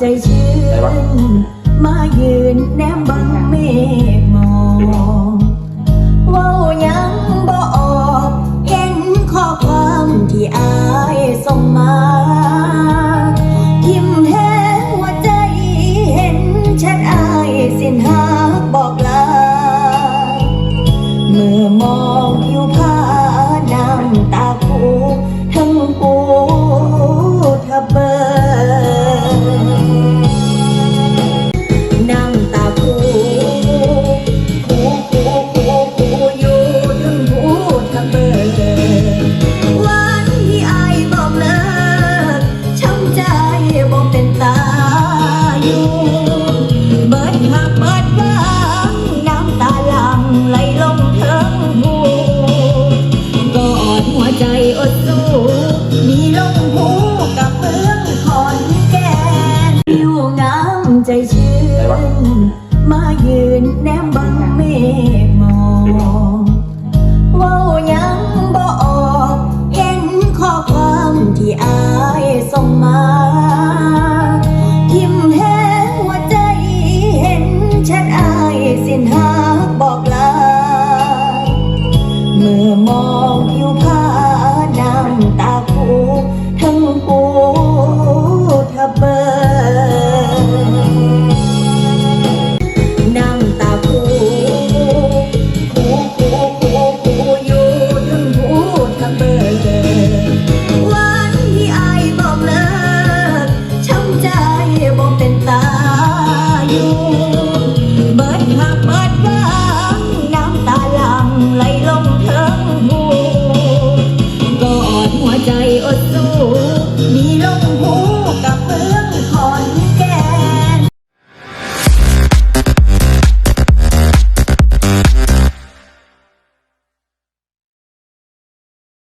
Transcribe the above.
ใจชื่นมายืนแนบบัง มองผิวพรรณ ใจชื่นมายืนแนมบังเมฆมองว่ายังบ่ออก เห็นข้อความที่อายส่งมาทิมแห้หัวใจเห็นชัดอายสิ้นหาบอกลาเมื่อมองผิวผ้าน้ำตา